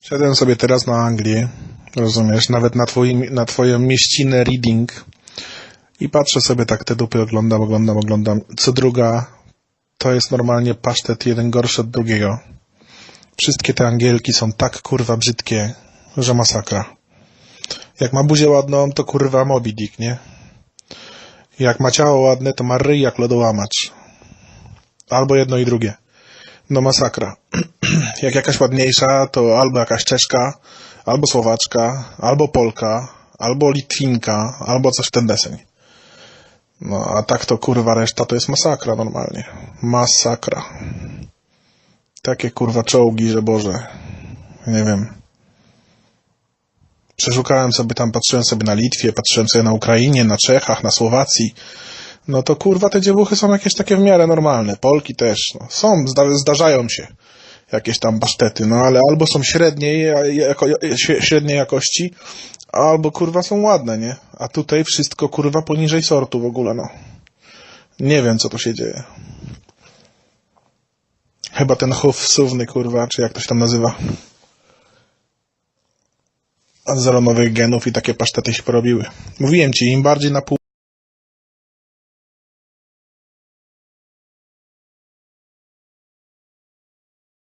Szedłem sobie teraz na Anglię, rozumiesz, nawet na, twoim, na twoją mieścinę Reading i patrzę sobie tak te dupy, oglądam, oglądam, oglądam. Co druga, to jest normalnie pasztet jeden gorszy od drugiego. Wszystkie te Angielki są tak kurwa brzydkie, że masakra. Jak ma buzię ładną, to kurwa Moby Dick, nie? Jak ma ciało ładne, to ma ryj jak lodołamacz. Albo jedno i drugie. No masakra. Jak jakaś ładniejsza, to albo jakaś Czeszka, albo Słowaczka, albo Polka, albo Litwinka, albo coś w ten deseń. No, a tak to kurwa reszta to jest masakra normalnie. Masakra. Takie kurwa czołgi, że Boże. Nie wiem. Przeszukałem sobie tam, patrzyłem sobie na Litwie, patrzyłem sobie na Ukrainie, na Czechach, na Słowacji. No to kurwa te dziewuchy są jakieś takie w miarę normalne. Polki też. No. Są, zda, zdarzają się jakieś tam pasztety, no ale albo są średniej, jako, śre- średniej jakości, albo kurwa są ładne, nie? A tutaj wszystko kurwa poniżej sortu w ogóle, no. Nie wiem co tu się dzieje. Chyba ten chów suwny kurwa, czy jak to się tam nazywa. Zero nowych genów i takie pasztety się porobiły. Mówiłem ci, im bardziej na pół